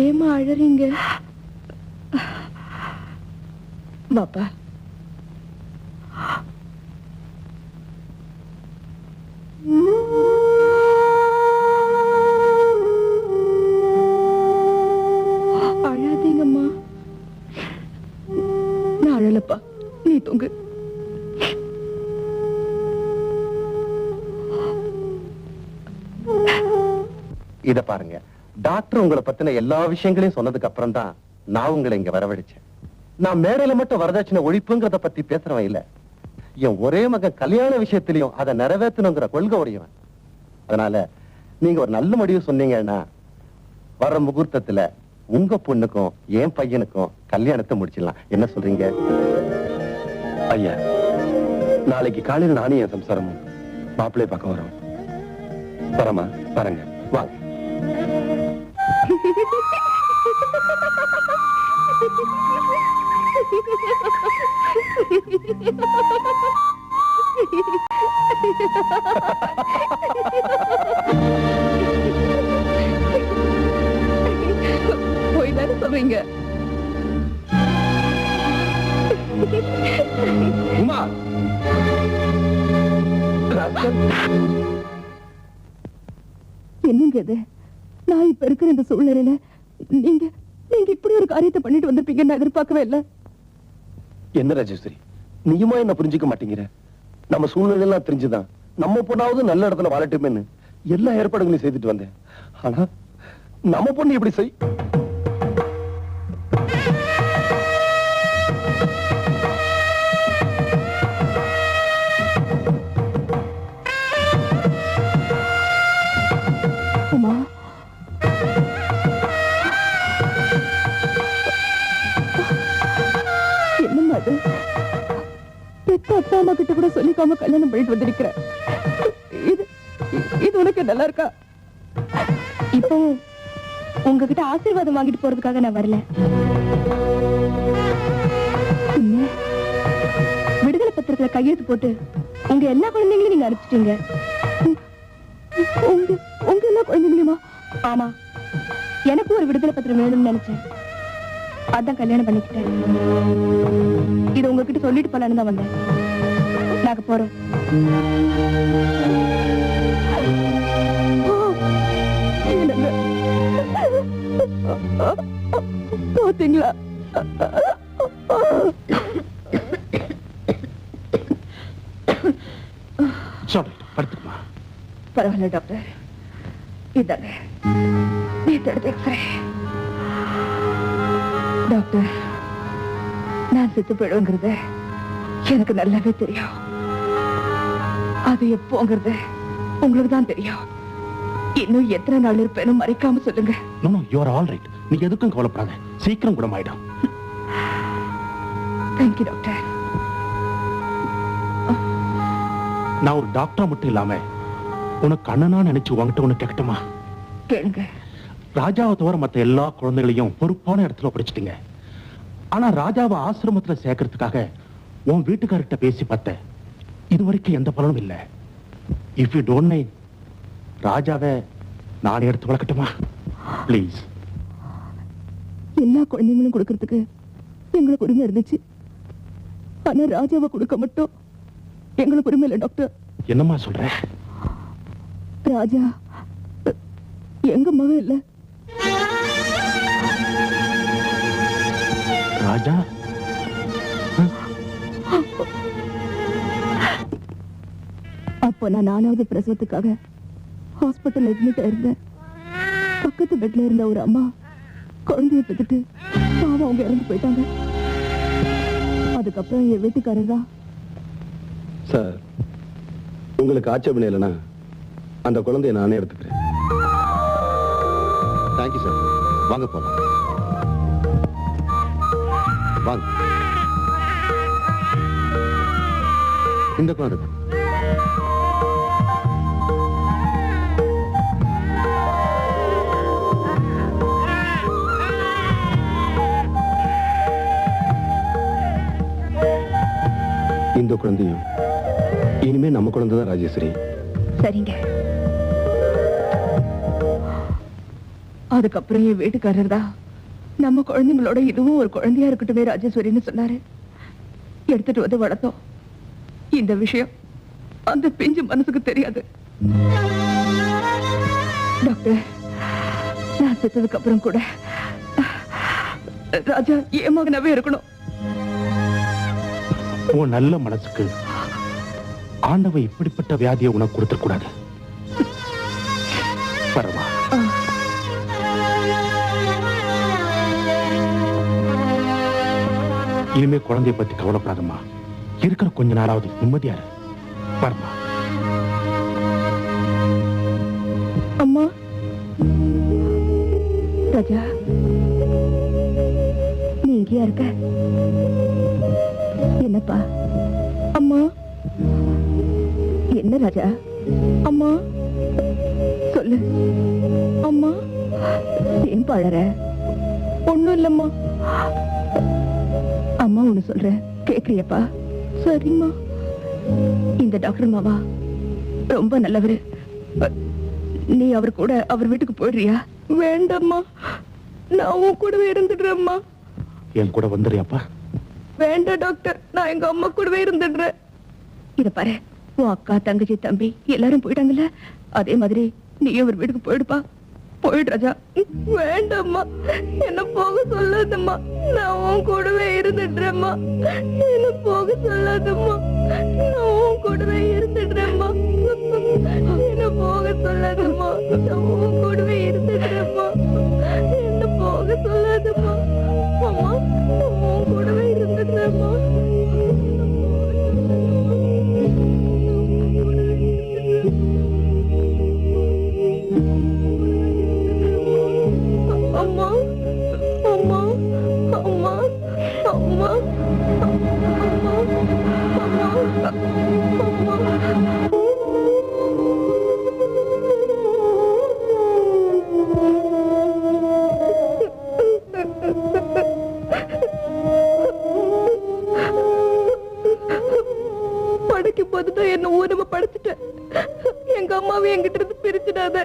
ஏமா அழறீங்க? பாப்பா. அழாதீங்கம்மா. நான் அழலப்பா. நீ தூங்கு. இத பாருங்க. டாக்டர் உங்களை பத்தின எல்லா விஷயங்களையும் சொன்னதுக்கு அப்புறம் தான் நான் உங்களை இங்க வரவழைச்சேன். நான் மேடையில மட்டும் வரதட்சணை ஒழிப்புங்கிறத பத்தி பேசுறவன் இல்ல. என் ஒரே மகன் கல்யாண விஷயத்திலையும் அதை நிறைவேற்றணுங்கிற கொள்கை உடையவன். அதனால நீங்க ஒரு நல்ல முடிவு சொன்னீங்கன்னா வர முகூர்த்தத்துல உங்க பொண்ணுக்கும் என் பையனுக்கும் கல்யாணத்தை முடிச்சிடலாம். என்ன சொல்றீங்க? ஐயா நாளைக்கு காலையில் நானும் என் சம்சாரமும் மாப்பிள்ளை பார்க்க வரோம். வரமா வரங்க. வாங்க. போய் தானே சொல்றீங்க உமா என்னங்க நான் இப்ப இருக்கிற இந்த சூழ்நிலையில நீங்க நீங்க இப்படி ஒரு காரியத்தை பண்ணிட்டு வந்திருப்பீங்கன்னு நான் எதிர்பார்க்கவே இல்ல. என்ன ராஜேஸ்வரி? நீயுமா என்ன புரிஞ்சுக்க மாட்டேங்கிற? நம்ம சூழ்நிலை எல்லாம் தெரிஞ்சுதான். நம்ம பொண்ணாவது நல்ல இடத்துல வாழட்டுமேன்னு எல்லா ஏற்பாடுகளையும் செய்துட்டு வந்தேன். ஆனா நம்ம பொண்ணு இப்படி செய்? உமா பெத்த அப்பா அம்மா கிட்ட கூட சொல்லிக்காம கல்யாணம் பண்ணிட்டு வந்திருக்கிற இது இது உனக்கு நல்லா இருக்கா? இப்போ உங்ககிட்ட ஆசீர்வாதம் வாங்கிட்டு போறதுக்காக நான் வரல. விடுதலை பத்திரத்துல கையெழுத்து போட்டு உங்க எல்லா குழந்தைங்களையும் நீங்க அனுப்பிச்சிட்டீங்க. உங்க உங்க எல்லா குழந்தைங்களையுமா? ஆமா. எனக்கு ஒரு விடுதலை பத்திரம் வேணும்னு நினைச்சேன். அதான் கல்யாணம் பண்ணிக்கிட்டேன். இது உங்ககிட்ட சொல்லிட்டு போலான்னு தான் வந்தேன். நாங்க போறோம். பாத்தீங்களா? சொல்லு படுத்துக்குமா பரவாயில்ல டாக்டர். இதாங்க நேத்து எடுத்த எக்ஸ்ரே. டாக்டர் நான் செத்து போயிடுங்கிறது எனக்கு நல்லாவே தெரியும். அது எப்போங்கிறது உங்களுக்கு தான் தெரியும். இன்னும் எத்தனை நாள் இருப்பேன்னு மறைக்காம சொல்லுங்க. No no you all right நீ எதுக்கும் கவலைப்படாத. சீக்கிரம் குணமாயிடும் தேங்க்யூ டாக்டர் நான் ஒரு டாக்டரா மட்டும் இல்லாம உனக்கு அண்ணனா நினைச்சு உன்கிட்ட ஒண்ணு கேட்கட்டுமா கேளுங்க. ராஜாவை தவிர மத்த எல்லா குழந்தைகளையும் பொறுப்பான இடத்துல படிச்சிட்டீங்க ஆனா ராஜாவை ஆசிரமத்துல சேர்க்கறதுக்காக உன் வீட்டுக்காரர்கிட்ட பேசி பார்த்தேன். இது வரைக்கும் எந்த பலனும் இல்ல. இஃப் யூ டோன்ட் மைண்ட் ராஜாவை நானே எடுத்து வளர்க்கட்டுமா? ப்ளீஸ் எல்லா குழந்தைங்களும் கொடுக்கறதுக்கு எங்களுக்கு உரிமை இருந்துச்சு. ஆனா ராஜாவை கொடுக்க மட்டும் எங்களுக்கு உரிமை இல்லை டாக்டர். என்னம்மா சொல்ற? ராஜா எங்க மகன் இல்ல. ராஜா? அப்போ நான் நானாவது பிரசவத்துக்காக ஹாஸ்பிட்டல் அட்மிட் ஆயிருந்தேன் பக்கத்து பெட்ல இருந்த ஒரு அம்மா குழந்தைய பெத்துட்டு பாவம் அவங்க இறந்து போயிட்டாங்க. அதுக்கப்புறம் என் வீட்டுக்காரர் தான். சார் உங்களுக்கு ஆட்சேபனை இல்லைன்னா அந்த குழந்தைய நானே எடுத்துக்கிறேன். தேங்க்யூ சார் வாங்க போலாம். வாங்க. இந்த குழந்தை இந்த குழந்தையும் இனிமே நம்ம குழந்தை தான் ராஜேஸ்வரி. சரிங்க. அதுக்கப்புறம் என் வீட்டுக்காரர் தான். நம்ம குழந்தைங்களோட இதுவும் ஒரு குழந்தையா இருக்கட்டுமே ராஜேஸ்வரின்னு சொன்னாரு. எடுத்துட்டு வந்து வளர்த்தோம். இந்த விஷயம் அந்த பிஞ்சு மனசுக்கு தெரியாது. டாக்டர் நான் செத்ததுக்கு அப்புறம் கூட ராஜா என் மகனாவே இருக்கணும். உன் நல்ல மனசுக்கு ஆண்டவன் இப்படிப்பட்ட வியாதியை உனக்கு கொடுத்துட இனிமே குழந்தைய பத்தி கவலைப்படாதம்மா. இருக்கிற கொஞ்ச நாளாவது நிம்மதியா இரு. அம்மா. ராஜா. நீ இங்கேயா இருக்க? என்னப்பா? அம்மா. என்ன ராஜா? அம்மா. சொல்லு. அம்மா. ஏன் பழற? ஒண்ணும் இல்லம்மா. அம்மா ஒண்ணு சொல்றேன் கேக்குறியப்பா? சரிம்மா. இந்த டாக்டர் மாவா ரொம்ப நல்லவரு. நீ அவர் கூட அவர் வீட்டுக்கு போயிடுறியா? வேண்டாம்மா. நான் உன் கூடவே இருந்துடுறேம்மா. என் கூட வந்துடுறியாப்பா? வேண்டாம் டாக்டர். நான் எங்க அம்மா கூடவே இருந்துடுறேன். இத பாரு உன் அக்கா தங்கச்சி தம்பி எல்லாரும் போயிட்டாங்கல்ல? அதே மாதிரி நீ அவர் வீட்டுக்கு போயிடுப்பா. போயிடு ராஜா. வேண்டாம்மா. என்ன போக சொல்லாதம்மா. நான் உன் கூடவே இருந்துடுறேம்மா. என்ன போக சொல்லாதம்மா. நான் உன் கூடவே இருந்துடுறேம்மா. என்ன போக சொல்லாதம்மா. நான் படைக்கும் போதுதான் என்ன ஊனமா படைச்சிட்டேன் எங்க அம்மாவை என்கிட்ட இருந்து பிரிச்சிடாத.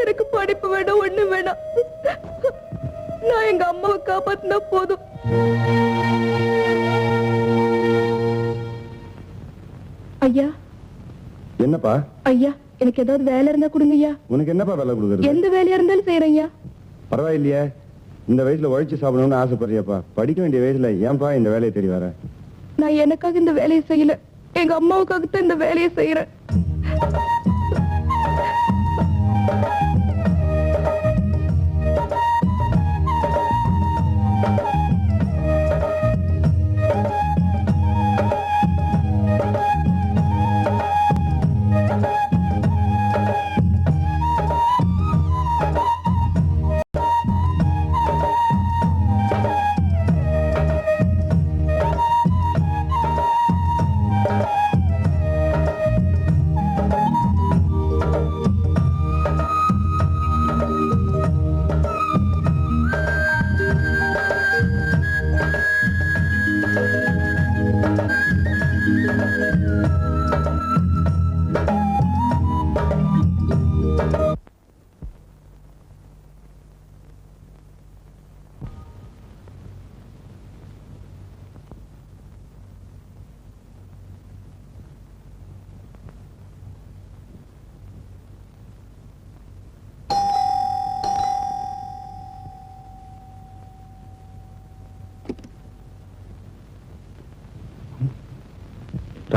எனக்கு படிப்பு வேணாம் ஒண்ணு வேணாம். நான் எங்க அம்மாவை காப்பாத்தினா போதும். ஐயா. என்னப்பா? ஐயா எனக்கு ஏதாவது வேலை இருந்தா கொடுங்க ஐயா. உனக்கு என்னப்பா வேலை கொடுக்குறது? எந்த வேலையா இருந்தாலும் செய்யறேன் ஐயா. பரவாயில்லையே. இந்த வயசுல உழைச்சு சாப்பிடணும்னு ஆசைப்படுறியப்பா. படிக்க வேண்டிய வயசுல ஏன்பா இந்த வேலையை தேடி வர? நான் எனக்காக இந்த வேலையை செய்யல. எங்க அம்மாவுக்காகத்தான் இந்த வேலையை செய்யறேன்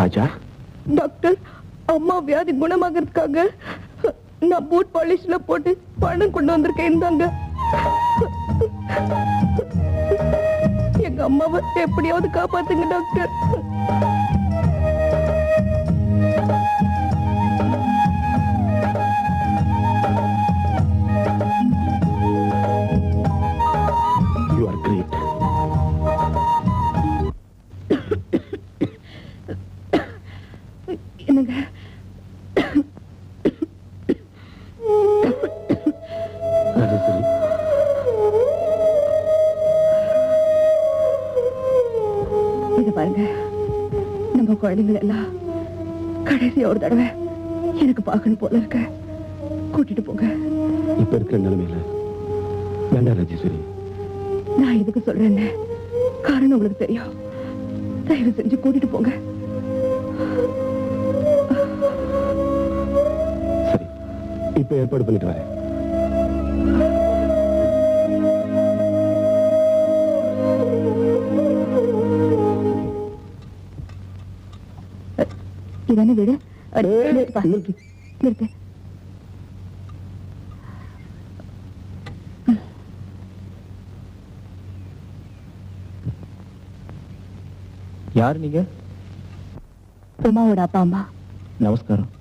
ராஜா. டாக்டர் அம்மா வியாதி குணமாகறதுக்காக நான் பூட் பாலிஷ்ல போட்டு பணம் கொண்டு வந்திருக்கேன் தாங்க. எங்க அம்மாவை எப்படியாவது காப்பாத்துங்க டாக்டர். நம்ம குழந்தைகள் எல்லாம் கடைசியா ஒரு தடவை எனக்கு பார்க்கணும் போல இருக்க. கூட்டிட்டு போங்க. இப்ப இருக்கிற நிலைமையில வேண்டாம் ராஜேஸ்வரி. நான் எதுக்கு சொல்றேன்னு காரணம் உங்களுக்கு தெரியும். தயவு செஞ்சு கூட்டிட்டு போங்க. சரி இப்ப ஏற்பாடு பண்ணிட்டு வரேன். இதானே வீடு. நிறுத்து யார் நீங்க உமாவோட அப்பா அம்மா நமஸ்காரம்